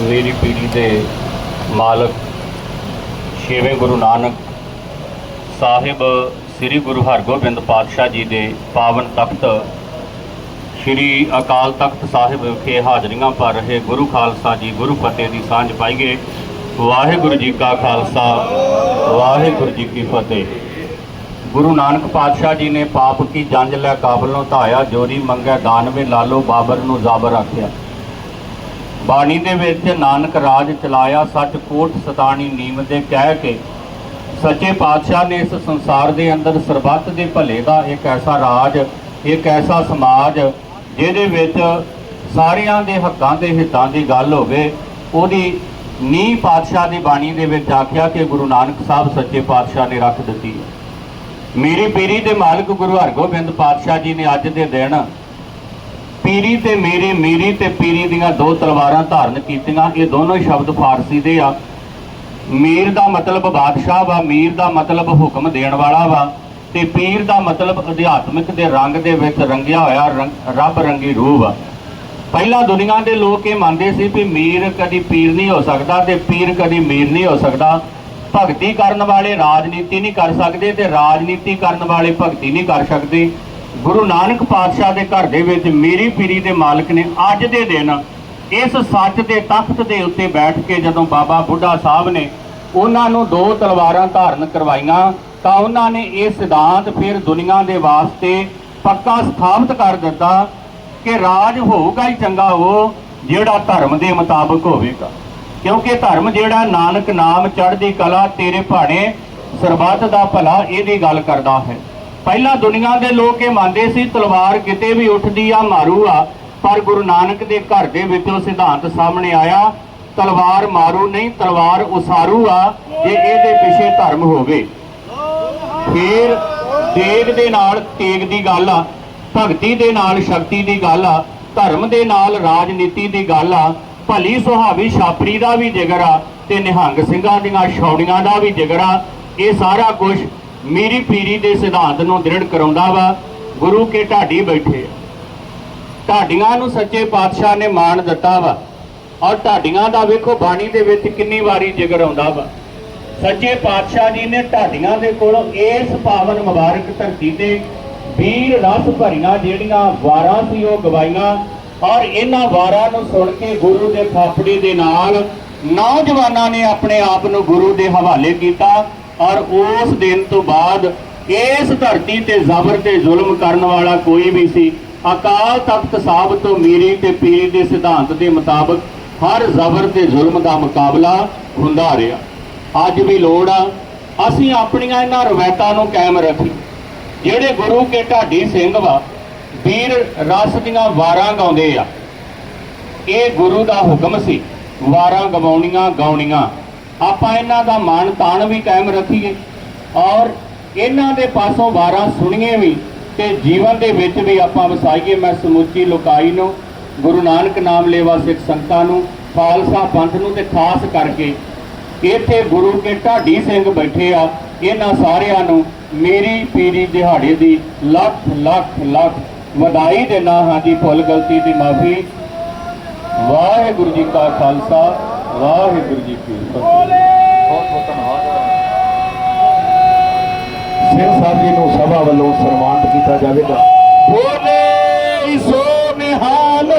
ਮੇਰੀ ਪੀੜੀ ਦੇ ਮਾਲਕ ਛੇਵੇਂ ਗੁਰੂ ਨਾਨਕ ਸਾਹਿਬ, ਸ੍ਰੀ ਗੁਰੂ ਹਰਗੋਬਿੰਦ ਪਾਤਸ਼ਾਹ ਜੀ ਦੇ ਪਾਵਨ ਤਖਤ, ਸ੍ਰੀ ਅਕਾਲ ਤਖਤ ਸਾਹਿਬ ਵਿਖੇ ਹਾਜ਼ਰੀਆਂ ਭਰ ਰਹੇ ਗੁਰੂ ਖਾਲਸਾ ਜੀ ਗੁਰੂ ਫਤਿਹ ਦੀ ਸਾਂਝ ਪਾਈਏ। ਵਾਹਿਗੁਰੂ ਜੀ ਕਾ ਖਾਲਸਾ, ਵਾਹਿਗੁਰੂ ਜੀ ਕੀ ਫਤਿਹ। ਗੁਰੂ ਨਾਨਕ ਪਾਤਸ਼ਾਹ ਜੀ ਨੇ ਪਾਪ ਕੀ ਜੰਜ ਲੈ ਕਾਬਲ ਨੂੰ ਧਾਇਆ, ਜੋਰੀ ਮੰਗੈ ਦਾਨਵੇ ਲਾਲੋ ਬਾਬਰ ਨੂੰ ਜ਼ਾਬਰ ਆਖਿਆ। ਬਾਣੀ ਦੇ ਵਿੱਚ ਨਾਨਕ ਰਾਜ ਚਲਾਇਆ ਸੱਚ ਕੋਟ ਸਤਾਣੀ ਨੀਮ ਦੇ ਕਹਿ ਕੇ, ਸੱਚੇ ਪਾਤਸ਼ਾਹ ਨੇ ਇਸ ਸੰਸਾਰ ਦੇ ਅੰਦਰ ਸਰਬੱਤ ਦੇ ਭਲੇ ਦਾ ਇੱਕ ਐਸਾ ਰਾਜ, ਇੱਕ ਐਸਾ ਸਮਾਜ, ਜਿਹਦੇ ਵਿੱਚ ਸਾਰਿਆਂ ਦੇ ਹੱਕਾਂ ਦੇ ਹਿੱਤਾਂ ਦੀ ਗੱਲ ਹੋਵੇ, ਉਹਦੀ ਨੀਂਹ ਪਾਤਸ਼ਾਹ ਦੀ ਬਾਣੀ ਦੇ ਵਿੱਚ ਆਖਿਆ ਕਿ ਗੁਰੂ ਨਾਨਕ ਸਾਹਿਬ ਸੱਚੇ ਪਾਤਸ਼ਾਹ ਨੇ ਰੱਖ ਦਿੱਤੀ ਹੈ। ਮੇਰੀ ਪੀਰੀ ਦੇ ਮਾਲਕ ਗੁਰੂ ਹਰਗੋਬਿੰਦ ਪਾਤਸ਼ਾਹ ਜੀ ਨੇ ਅੱਜ ਦੇ ਦਿਨ ਪੀਰੀ ਤੇ ਮੇਰੀ ਮੇਰੀ ਤੇ ਪੀਰੀ ਦੀਆਂ ਦੋ ਤਲਵਾਰਾਂ ਧਾਰਨ ਕੀਤੀਆਂ। ਇਹ ਦੋਨੋਂ ਸ਼ਬਦ ਫਾਰਸੀ ਦੇ ਆ। ਮੀਰ ਦਾ ਮਤਲਬ ਬਾਦਸ਼ਾਹ ਵਾ, ਮੀਰ ਦਾ ਮਤਲਬ ਹੁਕਮ ਦੇਣ ਵਾਲਾ ਵਾ ਤੇ ਪੀਰ ਦਾ ਮਤਲਬ ਅਧਿਆਤਮਿਕ ਦੇ ਰੰਗ ਦੇ ਵਿੱਚ ਰੰਗਿਆ ਹੋਇਆ ਰੰਗ- ਰੱਬ ਰੰਗੀ ਰੂਹ ਵਾ। ਪਹਿਲਾਂ ਦੁਨੀਆ ਦੇ ਲੋਕ ਇਹ ਮੰਨਦੇ ਸੀ ਵੀ ਮੀਰ ਕਦੀ ਪੀਰ ਨਹੀਂ ਹੋ ਸਕਦਾ ਤੇ ਪੀਰ ਕਦੀ ਮੀਰ ਨਹੀਂ ਹੋ ਸਕਦਾ। ਭਗਤੀ ਕਰਨ ਵਾਲੇ ਰਾਜਨੀਤੀ ਨਹੀਂ ਕਰ ਸਕਦੇ ਤੇ ਰਾਜਨੀਤੀ ਕਰਨ ਵਾਲੇ ਭਗਤੀ ਨਹੀਂ ਕਰ ਸਕਦੇ। ਗੁਰੂ ਨਾਨਕ ਪਾਤਸ਼ਾਹ ਦੇ ਘਰ ਦੇ ਵਿੱਚ ਮੇਰੀ ਪੀਰੀ ਦੇ ਮਾਲਕ ਨੇ ਅੱਜ ਦੇ ਦਿਨ ਇਸ ਸੱਚ ਦੇ ਤਖਤ ਦੇ ਉੱਤੇ ਬੈਠ ਕੇ ਜਦੋਂ ਬਾਬਾ ਬੁੱਢਾ ਸਾਹਿਬ ਨੇ ਉਹਨਾਂ ਨੂੰ ਦੋ ਤਲਵਾਰਾਂ ਧਾਰਨ ਕਰਵਾਈਆਂ ਤਾਂ ਉਹਨਾਂ ਨੇ ਇਹ ਸਿਧਾਂਤ ਫਿਰ ਦੁਨੀਆ ਦੇ ਵਾਸਤੇ ਪੱਕਾ ਸਥਾਪਿਤ ਕਰ ਦਿੱਤਾ ਕਿ ਰਾਜ ਹੋਊਗਾ ਹੀ ਚੰਗਾ ਹੋ ਜਿਹੜਾ ਧਰਮ ਦੇ ਮੁਤਾਬਕ ਹੋਵੇਗਾ। ਕਿਉਂਕਿ ਧਰਮ ਜਿਹੜਾ ਨਾਨਕ ਨਾਮ ਚੜ੍ਹਦੀ ਕਲਾ ਤੇਰੇ ਭਾਣੇ ਸਰਬੱਤ ਦਾ ਭਲਾ ਇਹਦੀ ਗੱਲ ਕਰਦਾ ਹੈ। ਪਹਿਲਾਂ ਦੁਨੀਆ ਦੇ ਲੋਕ ਇਹ ਮੰਨਦੇ ਸੀ, ਤਲਵਾਰ ਕਿਤੇ ਵੀ ਉੱਠਦੀ ਆ, ਮਾਰੂ ਆ, ਪਰ ਗੁਰੂ ਨਾਨਕ ਦੇ ਘਰ ਦੇ ਵਿੱਚੋਂ ਸਿਧਾਂਤ ਸਾਹਮਣੇ ਆਇਆ, ਤਲਵਾਰ ਮਾਰੂ ਨਹੀਂ, ਤਲਵਾਰ ਉਸਾਰੂ ਆ, ਜੇ ਇਹਦੇ ਪਿੱਛੇ ਧਰਮ ਹੋਵੇ। ਫੇਰ ਤੇਗ ਦੇ ਨਾਲ ਤੇਗ ਦੀ ਗੱਲ ਆ, ਭਗਤੀ ਦੇ ਨਾਲ ਸ਼ਕਤੀ ਦੀ ਗੱਲ ਆ, ਧਰਮ ਦੇ ਨਾਲ ਰਾਜਨੀਤੀ ਦੀ ਗੱਲ ਆ, ਭਲੀ ਸੁਹਾਵੀ ਛਾਪਰੀ ਦਾ ਵੀ ਜਿਗਰ ਆ, ਤੇ ਨਿਹੰਗ ਸਿੰਘਾਂ ਦੀਆਂ ਛੌੜੀਆਂ ਦਾ ਵੀ ਜਿਗਰ ਆ, ਇਹ ਸਾਰਾ ਕੁਝ ਮੇਰੀ ਪੀਰੀ ਦੇ ਸਿਧਾਂਤ ਨੂੰ ਦ੍ਰਿੜ ਕਰਾਉਂਦਾ ਵਾ, ਗੁਰੂ ਕੇ ਢਾਡੀ ਬੈਠੇ ਢਾਡੀਆਂ ਨੂੰ ਸੱਚੇ ਪਾਤਸ਼ਾਹ ਨੇ ਮਾਣ ਦਿੱਤਾ ਵਾ, ਔਰ ਢਾਡੀਆਂ ਦਾ ਵੇਖੋ ਬਾਣੀ ਦੇ ਵਿੱਚ ਕਿੰਨੀ ਵਾਰੀ ਜਿਗਰ ਆਉਂਦਾ ਵਾ। ਸੱਚੇ ਪਾਤਸ਼ਾਹ ਜੀ ਨੇ ਢਾਡੀਆਂ ਦੇ ਕੋਲੋਂ ਇਸ ਪਾਵਨ ਮੁਬਾਰਕ ਧਰਤੀ ਤੇ ਵੀਰ ਰਸ ਭਰੀਆਂ ਜਿਹੜੀਆਂ ਵਾਰਾਂ ਸੀ ਉਹ ਗਵਾਈਆਂ, ਔਰ ਇਹਨਾਂ ਵਾਰਾਂ ਨੂੰ ਸੁਣ ਕੇ ਗੁਰੂ ਦੇ ਥਾਪੜੀ ਦੇ ਨਾਲ ਨੌਜਵਾਨਾਂ ਨੇ ਆਪਣੇ ਆਪ ਨੂੰ ਗੁਰੂ ਦੇ ਹਵਾਲੇ ਕੀਤਾ। ਔਰ ਉਸ ਦਿਨ ਤੋਂ ਬਾਅਦ ਇਸ ਧਰਤੀ ਤੇ ਜ਼ਬਰ ਤੇ ਜ਼ੁਲਮ ਕਰਨ ਵਾਲਾ ਕੋਈ ਵੀ ਸੀ। ਅਕਾਲ ਤਖਤ ਸਾਹਿਬ ਤੋਂ ਮੀਰੀ ਤੇ ਪੀਰੀ ਦੇ ਸਿਧਾਂਤ ਦੇ ਮੁਤਾਬਕ ਹਰ ਜ਼ਬਰ ਤੇ ਜ਼ੁਲਮ ਦਾ ਮੁਕਾਬਲਾ ਹੁੰਦਾ ਰਿਹਾ। ਅੱਜ ਵੀ ਲੋੜ ਆ, ਅਸੀਂ ਆਪਣੀਆਂ ਇਹਨਾਂ ਰਵਾਇਤਾਂ ਨੂੰ ਕਾਇਮ ਰੱਖੀ। ਜਿਹੜੇ ਗੁਰੂ ਕੇ ਢਾਡੀ ਸਿੰਘ ਵਾ, ਵੀਰ ਰਸ ਦੀਆਂ ਵਾਰਾਂ ਗਾਉਂਦੇ ਆ। ਇਹ ਗੁਰੂ ਦਾ ਹੁਕਮ ਸੀ, ਵਾਰਾਂ ਗਵਾਉਣੀਆਂ, ਗਾਉਣੀਆਂ। ਆਪਾਂ ਇਹਨਾਂ ਦਾ ਮਾਣ ਤਾਣ ਵੀ ਕਾਇਮ ਰੱਖੀਏ ਔਰ ਇਹਨਾਂ ਦੇ ਪਾਸੋਂ ਵਾਰਾਂ ਸੁਣੀਏ ਵੀ ਤੇ ਜੀਵਨ ਦੇ ਵਿੱਚ ਵੀ ਆਪਾਂ ਵਸਾਈਏ। ਮੈਂ ਸਮੁੱਚੀ ਲੋਕਾਈ ਨੂੰ, ਗੁਰੂ ਨਾਨਕ ਨਾਮ ਲੇਵਾ ਸਿੱਖ ਸੰਗਤਾਂ ਨੂੰ, ਖਾਲਸਾ ਪੰਥ ਨੂੰ ਤੇ ਖਾਸ ਕਰਕੇ ਇੱਥੇ ਗੁਰੂ ਕੇ ਢਾਡੀ ਸਿੰਘ ਬੈਠੇ ਆ, ਇਹਨਾਂ ਸਾਰਿਆਂ ਨੂੰ ਮੇਰੀ ਪੀਰੀ ਦਿਹਾੜੇ ਦੀ ਲੱਖ ਲੱਖ ਲੱਖ ਵਧਾਈ ਦੇਣਾ ਹਾਂ ਜੀ। ਭੁੱਲ ਗਲਤੀ ਦੀ ਮਾਫੀ। ਵਾਹਿਗੁਰੂ ਜੀ ਕਾ ਖਾਲਸਾ। ਵਾਹਿਗੁਰੂ ਜੀ ਕੀ ਫਤਿਹ। ਬਹੁਤ ਬਹੁਤ ਧੰਨਵਾਦ। ਸਿੰਘ ਸਾਹਿਬ ਜੀ ਨੂੰ ਸਭਾ ਵੱਲੋਂ ਸਨਮਾਨਿਤ ਕੀਤਾ ਜਾਵੇਗਾ। ਬੋਲੇ ਸੋ ਨਿਹਾਲ।